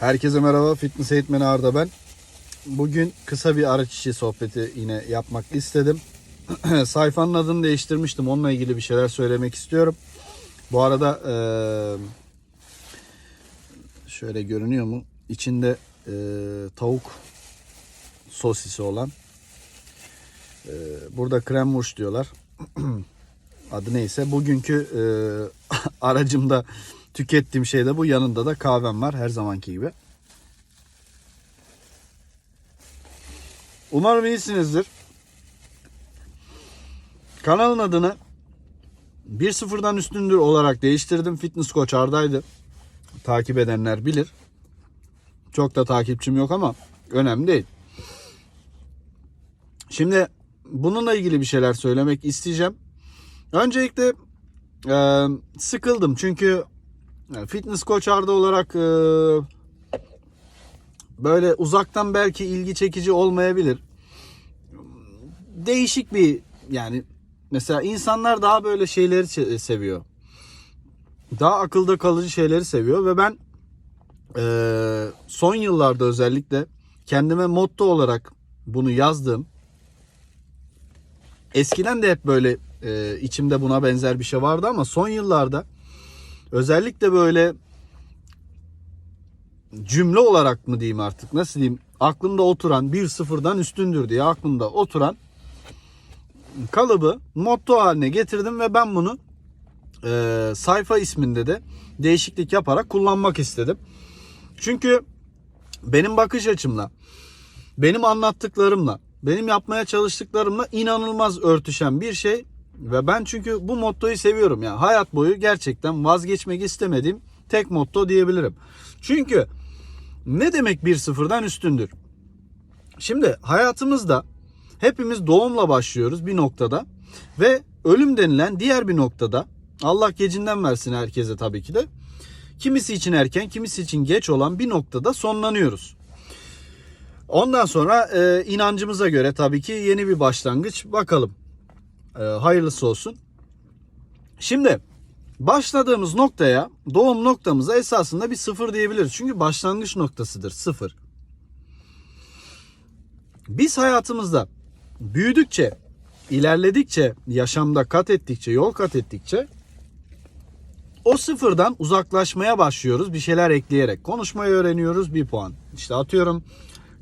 Herkese merhaba. Fitness eğitmeni Arda ben. Bugün kısa bir araç içi sohbeti yine yapmak istedim. Sayfanın adını değiştirmiştim. Onunla ilgili bir şeyler söylemek istiyorum. Bu arada şöyle görünüyor mu? İçinde tavuk sosisi olan. Burada kremmuş diyorlar. Adı neyse. Bugünkü aracımda tükettiğim şey de bu. Yanında da kahvem var her zamanki gibi. Umarım iyisinizdir. Kanalın adını 1-0'dan üstündür olarak değiştirdim. Fitness Coach Arda'ydı. Takip edenler bilir. Çok da takipçim yok ama önemli değil. Şimdi bununla ilgili bir şeyler söylemek isteyeceğim. Öncelikle e, sıkıldım çünkü e, Fitness Coach Arda olarak e, böyle uzaktan belki ilgi çekici olmayabilir. Değişik bir yani mesela insanlar daha böyle şeyleri seviyor. Daha akılda kalıcı şeyleri seviyor ve ben eee, son yıllarda özellikle kendime motto olarak bunu yazdım. Eskiden de hep böyle eee, içimde buna benzer bir şey vardı ama son yıllarda özellikle böyle cümle olarak mı diyeyim artık nasıl diyeyim aklımda oturan bir sıfırdan üstündür diye aklımda oturan kalıbı motto haline getirdim ve ben bunu e, sayfa isminde de değişiklik yaparak kullanmak istedim. Çünkü benim bakış açımla, benim anlattıklarımla, benim yapmaya çalıştıklarımla inanılmaz örtüşen bir şey ve ben çünkü bu mottoyu seviyorum ya. Hayat boyu gerçekten vazgeçmek istemediğim tek motto diyebilirim. Çünkü ne demek bir sıfırdan üstündür? Şimdi hayatımızda hepimiz doğumla başlıyoruz bir noktada ve ölüm denilen diğer bir noktada Allah gecinden versin herkese tabii ki de. Kimisi için erken, kimisi için geç olan bir noktada sonlanıyoruz. Ondan sonra e, inancımıza göre tabii ki yeni bir başlangıç bakalım. E, hayırlısı olsun. Şimdi başladığımız noktaya, doğum noktamıza esasında bir sıfır diyebiliriz. Çünkü başlangıç noktasıdır sıfır. Biz hayatımızda büyüdükçe, ilerledikçe, yaşamda kat ettikçe, yol kat ettikçe o sıfırdan uzaklaşmaya başlıyoruz bir şeyler ekleyerek. Konuşmayı öğreniyoruz bir puan. İşte atıyorum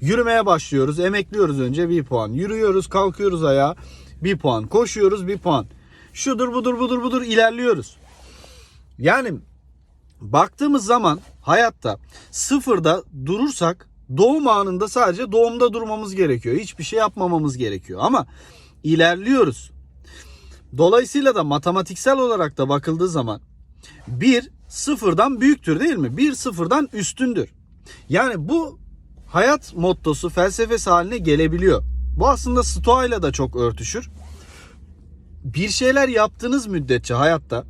yürümeye başlıyoruz, emekliyoruz önce bir puan. Yürüyoruz, kalkıyoruz ayağa bir puan. Koşuyoruz bir puan. Şudur budur budur budur ilerliyoruz. Yani baktığımız zaman hayatta sıfırda durursak doğum anında sadece doğumda durmamız gerekiyor. Hiçbir şey yapmamamız gerekiyor. Ama ilerliyoruz. Dolayısıyla da matematiksel olarak da bakıldığı zaman 1 sıfırdan büyüktür değil mi? 1 sıfırdan üstündür. Yani bu hayat mottosu felsefesi haline gelebiliyor. Bu aslında stoğayla da çok örtüşür. Bir şeyler yaptığınız müddetçe hayatta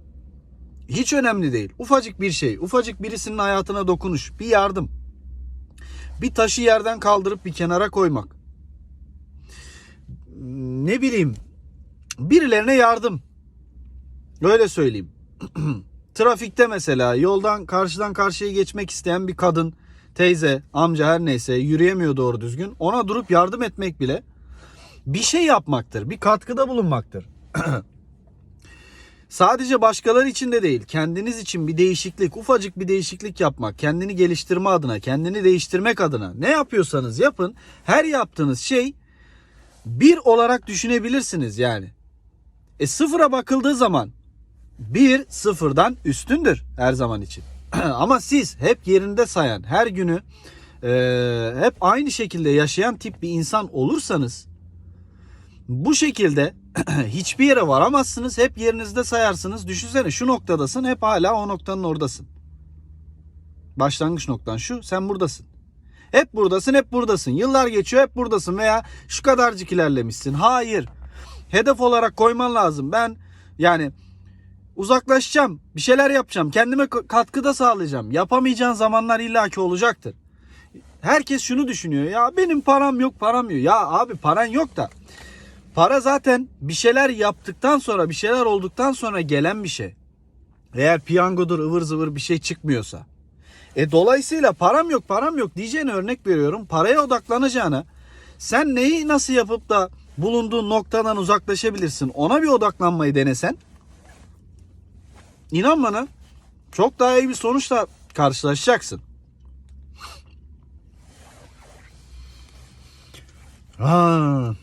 hiç önemli değil. Ufacık bir şey, ufacık birisinin hayatına dokunuş, bir yardım. Bir taşı yerden kaldırıp bir kenara koymak. Ne bileyim, birilerine yardım. Öyle söyleyeyim. Trafikte mesela yoldan karşıdan karşıya geçmek isteyen bir kadın, teyze, amca her neyse yürüyemiyor doğru düzgün. Ona durup yardım etmek bile bir şey yapmaktır. Bir katkıda bulunmaktır. Sadece başkaları için de değil, kendiniz için bir değişiklik, ufacık bir değişiklik yapmak, kendini geliştirme adına, kendini değiştirmek adına ne yapıyorsanız yapın, her yaptığınız şey bir olarak düşünebilirsiniz yani. E sıfıra bakıldığı zaman bir sıfırdan üstündür her zaman için. Ama siz hep yerinde sayan, her günü e, hep aynı şekilde yaşayan tip bir insan olursanız bu şekilde hiçbir yere varamazsınız. Hep yerinizde sayarsınız. Düşünsene şu noktadasın hep hala o noktanın oradasın. Başlangıç noktan şu sen buradasın. Hep buradasın hep buradasın. Yıllar geçiyor hep buradasın veya şu kadarcık ilerlemişsin. Hayır. Hedef olarak koyman lazım. Ben yani uzaklaşacağım. Bir şeyler yapacağım. Kendime katkıda sağlayacağım. Yapamayacağın zamanlar illaki olacaktır. Herkes şunu düşünüyor. Ya benim param yok param yok. Ya abi paran yok da Para zaten bir şeyler yaptıktan sonra, bir şeyler olduktan sonra gelen bir şey. Eğer piyangodur, ıvır zıvır bir şey çıkmıyorsa. E dolayısıyla param yok param yok diyeceğine örnek veriyorum. Paraya odaklanacağına sen neyi nasıl yapıp da bulunduğun noktadan uzaklaşabilirsin ona bir odaklanmayı denesen. İnan bana çok daha iyi bir sonuçla karşılaşacaksın. Ha.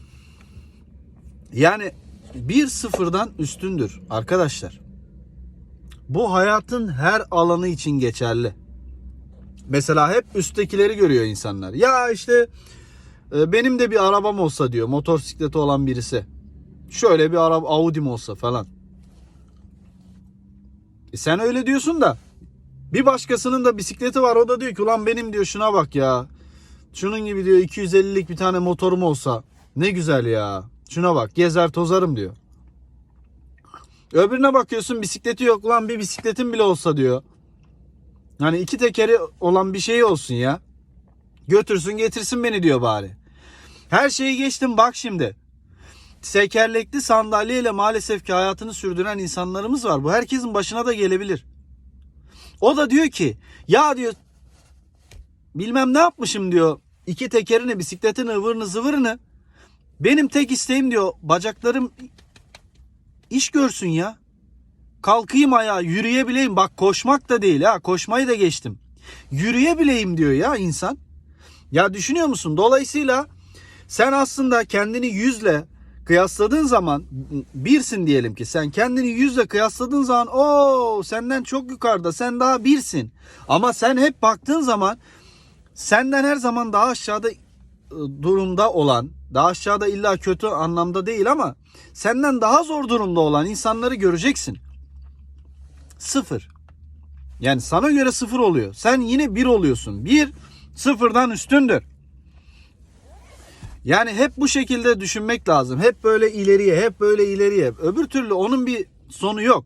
Yani bir sıfırdan üstündür arkadaşlar. Bu hayatın her alanı için geçerli. Mesela hep üsttekileri görüyor insanlar. Ya işte e, benim de bir arabam olsa diyor motosikleti olan birisi. Şöyle bir araba Audi'm olsa falan. E sen öyle diyorsun da bir başkasının da bisikleti var o da diyor ki ulan benim diyor şuna bak ya. Şunun gibi diyor 250'lik bir tane motorum olsa ne güzel ya. Şuna bak gezer tozarım diyor. Öbürüne bakıyorsun bisikleti yok lan bir bisikletin bile olsa diyor. Hani iki tekeri olan bir şey olsun ya. Götürsün getirsin beni diyor bari. Her şeyi geçtim bak şimdi. Tekerlekli sandalyeyle maalesef ki hayatını sürdüren insanlarımız var. Bu herkesin başına da gelebilir. O da diyor ki ya diyor bilmem ne yapmışım diyor. İki tekerini bisikletin ıvırını zıvırını. Benim tek isteğim diyor bacaklarım iş görsün ya. Kalkayım ayağa yürüyebileyim. Bak koşmak da değil ha koşmayı da geçtim. Yürüyebileyim diyor ya insan. Ya düşünüyor musun? Dolayısıyla sen aslında kendini yüzle kıyasladığın zaman birsin diyelim ki sen kendini yüzle kıyasladığın zaman o senden çok yukarıda sen daha birsin. Ama sen hep baktığın zaman senden her zaman daha aşağıda e, durumda olan daha aşağıda illa kötü anlamda değil ama senden daha zor durumda olan insanları göreceksin. Sıfır. Yani sana göre sıfır oluyor. Sen yine bir oluyorsun. Bir sıfırdan üstündür. Yani hep bu şekilde düşünmek lazım. Hep böyle ileriye, hep böyle ileriye. Öbür türlü onun bir sonu yok.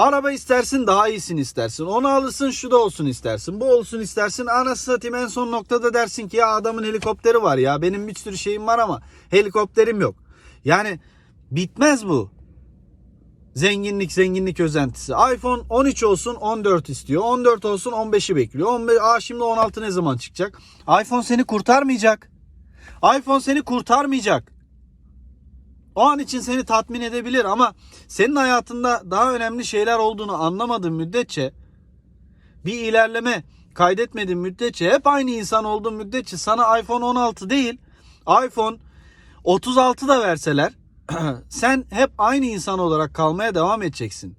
Araba istersin daha iyisini istersin. Onu alırsın şu da olsun istersin. Bu olsun istersin. Anasını satayım en son noktada dersin ki ya adamın helikopteri var ya. Benim bir sürü şeyim var ama helikopterim yok. Yani bitmez bu. Zenginlik zenginlik özentisi. iPhone 13 olsun 14 istiyor. 14 olsun 15'i bekliyor. 15, aa şimdi 16 ne zaman çıkacak? iPhone seni kurtarmayacak. iPhone seni kurtarmayacak. O an için seni tatmin edebilir ama senin hayatında daha önemli şeyler olduğunu anlamadığın müddetçe bir ilerleme kaydetmediğin müddetçe hep aynı insan olduğun müddetçe sana iPhone 16 değil iPhone 36 da verseler sen hep aynı insan olarak kalmaya devam edeceksin.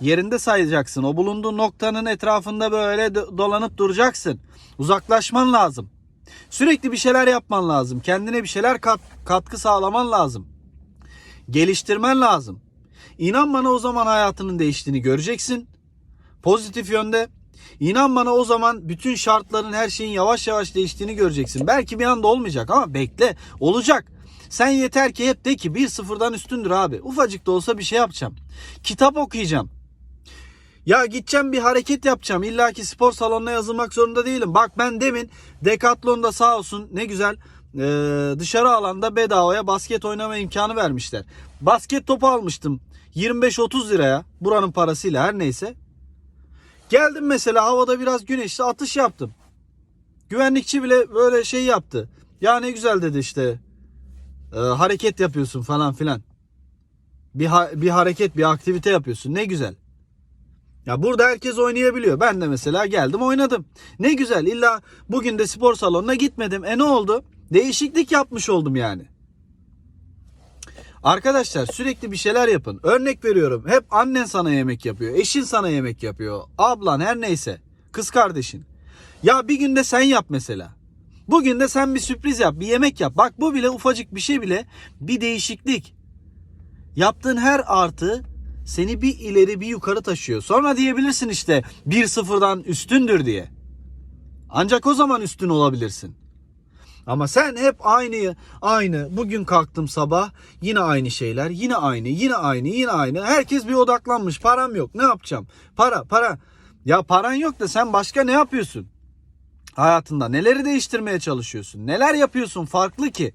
Yerinde sayacaksın. O bulunduğun noktanın etrafında böyle dolanıp duracaksın. Uzaklaşman lazım. Sürekli bir şeyler yapman lazım. Kendine bir şeyler kat, katkı sağlaman lazım. Geliştirmen lazım. İnan bana o zaman hayatının değiştiğini göreceksin. Pozitif yönde. İnan bana o zaman bütün şartların her şeyin yavaş yavaş değiştiğini göreceksin. Belki bir anda olmayacak ama bekle olacak. Sen yeter ki hep de ki bir sıfırdan üstündür abi. Ufacık da olsa bir şey yapacağım. Kitap okuyacağım. Ya gideceğim bir hareket yapacağım. İlla ki spor salonuna yazılmak zorunda değilim. Bak ben demin Decathlon'da sağ olsun ne güzel dışarı alanda bedavaya basket oynama imkanı vermişler. Basket topu almıştım 25-30 liraya buranın parasıyla her neyse. Geldim mesela havada biraz güneşli atış yaptım. Güvenlikçi bile böyle şey yaptı. Ya ne güzel dedi işte e, hareket yapıyorsun falan filan. Bir, ha- bir hareket bir aktivite yapıyorsun ne güzel. Ya burada herkes oynayabiliyor. Ben de mesela geldim oynadım. Ne güzel illa bugün de spor salonuna gitmedim. E ne oldu? Değişiklik yapmış oldum yani. Arkadaşlar sürekli bir şeyler yapın. Örnek veriyorum. Hep annen sana yemek yapıyor. Eşin sana yemek yapıyor. Ablan her neyse. Kız kardeşin. Ya bir günde sen yap mesela. Bugün de sen bir sürpriz yap. Bir yemek yap. Bak bu bile ufacık bir şey bile bir değişiklik. Yaptığın her artı seni bir ileri bir yukarı taşıyor. Sonra diyebilirsin işte bir sıfırdan üstündür diye. Ancak o zaman üstün olabilirsin. Ama sen hep aynı aynı. Bugün kalktım sabah yine aynı şeyler yine aynı yine aynı yine aynı. Herkes bir odaklanmış param yok ne yapacağım? Para para. Ya paran yok da sen başka ne yapıyorsun? Hayatında neleri değiştirmeye çalışıyorsun? Neler yapıyorsun farklı ki?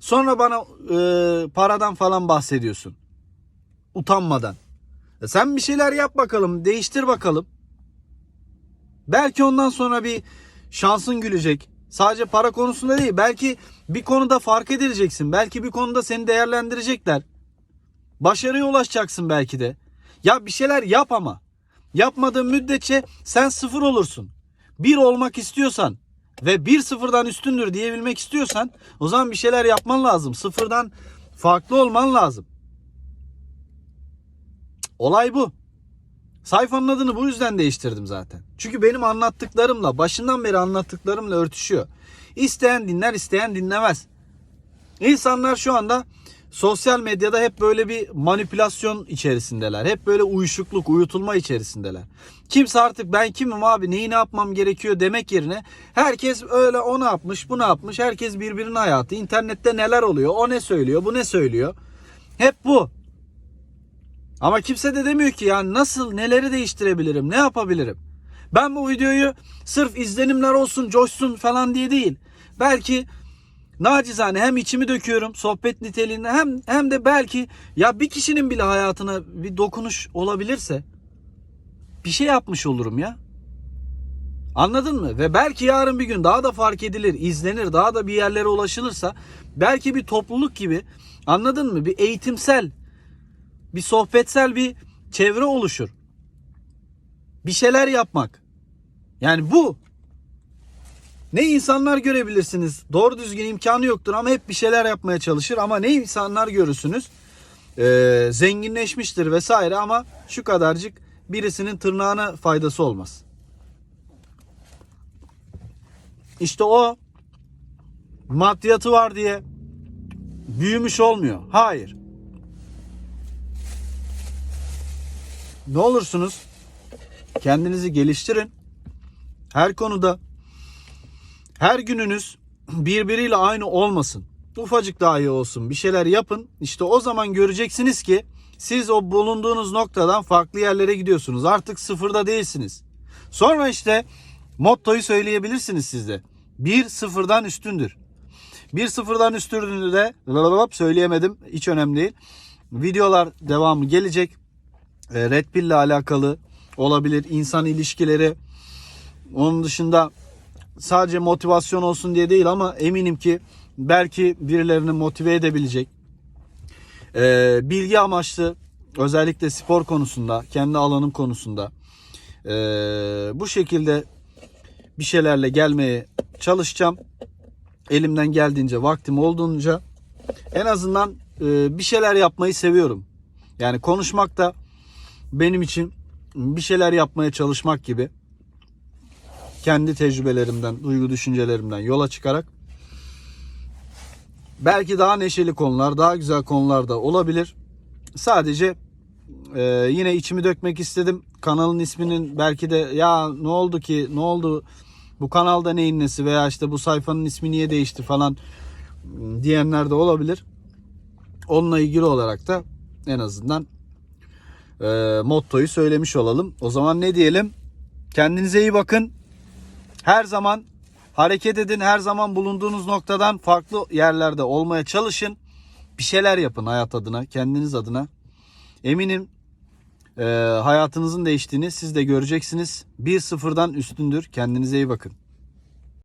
Sonra bana e, paradan falan bahsediyorsun. Utanmadan. E sen bir şeyler yap bakalım değiştir bakalım. Belki ondan sonra bir şansın gülecek. Sadece para konusunda değil. Belki bir konuda fark edileceksin. Belki bir konuda seni değerlendirecekler. Başarıya ulaşacaksın belki de. Ya bir şeyler yap ama. Yapmadığın müddetçe sen sıfır olursun. Bir olmak istiyorsan ve bir sıfırdan üstündür diyebilmek istiyorsan o zaman bir şeyler yapman lazım. Sıfırdan farklı olman lazım. Olay bu. Sayfanın adını bu yüzden değiştirdim zaten. Çünkü benim anlattıklarımla, başından beri anlattıklarımla örtüşüyor. İsteyen dinler, isteyen dinlemez. İnsanlar şu anda sosyal medyada hep böyle bir manipülasyon içerisindeler. Hep böyle uyuşukluk, uyutulma içerisindeler. Kimse artık ben kimim abi, neyi ne yapmam gerekiyor demek yerine herkes öyle o ne yapmış, bu ne yapmış. Herkes birbirinin hayatı. İnternette neler oluyor, o ne söylüyor, bu ne söylüyor. Hep bu. Ama kimse de demiyor ki yani nasıl neleri değiştirebilirim, ne yapabilirim? Ben bu videoyu sırf izlenimler olsun, coşsun falan diye değil. Belki nacizane hem içimi döküyorum sohbet niteliğinde hem hem de belki ya bir kişinin bile hayatına bir dokunuş olabilirse bir şey yapmış olurum ya. Anladın mı? Ve belki yarın bir gün daha da fark edilir, izlenir, daha da bir yerlere ulaşılırsa belki bir topluluk gibi anladın mı? Bir eğitimsel bir sohbetsel bir çevre oluşur. Bir şeyler yapmak. Yani bu. Ne insanlar görebilirsiniz. Doğru düzgün imkanı yoktur ama hep bir şeyler yapmaya çalışır. Ama ne insanlar görürsünüz. Ee, zenginleşmiştir vesaire ama şu kadarcık birisinin tırnağına faydası olmaz. İşte o maddiyatı var diye büyümüş olmuyor. Hayır. Ne olursunuz kendinizi geliştirin. Her konuda her gününüz birbiriyle aynı olmasın. Ufacık dahi olsun bir şeyler yapın. İşte o zaman göreceksiniz ki siz o bulunduğunuz noktadan farklı yerlere gidiyorsunuz. Artık sıfırda değilsiniz. Sonra işte mottoyu söyleyebilirsiniz siz de. Bir sıfırdan üstündür. Bir sıfırdan üstündür de söyleyemedim. Hiç önemli değil. Videolar devamı gelecek. E, Red Pill ile alakalı olabilir. insan ilişkileri. Onun dışında sadece motivasyon olsun diye değil ama eminim ki belki birilerini motive edebilecek. E, bilgi amaçlı özellikle spor konusunda, kendi alanım konusunda e, bu şekilde bir şeylerle gelmeye çalışacağım. Elimden geldiğince, vaktim olduğunca en azından bir şeyler yapmayı seviyorum. Yani konuşmak da benim için bir şeyler yapmaya çalışmak gibi kendi tecrübelerimden, duygu düşüncelerimden yola çıkarak belki daha neşeli konular, daha güzel konular da olabilir. Sadece e, yine içimi dökmek istedim. Kanalın isminin belki de ya ne oldu ki, ne oldu bu kanalda neyin nesi veya işte bu sayfanın ismi niye değişti falan diyenler de olabilir. Onunla ilgili olarak da en azından e, mottoyu söylemiş olalım. O zaman ne diyelim? Kendinize iyi bakın. Her zaman hareket edin. Her zaman bulunduğunuz noktadan farklı yerlerde olmaya çalışın. Bir şeyler yapın hayat adına, kendiniz adına. Eminim e, hayatınızın değiştiğini siz de göreceksiniz. Bir sıfırdan üstündür. Kendinize iyi bakın.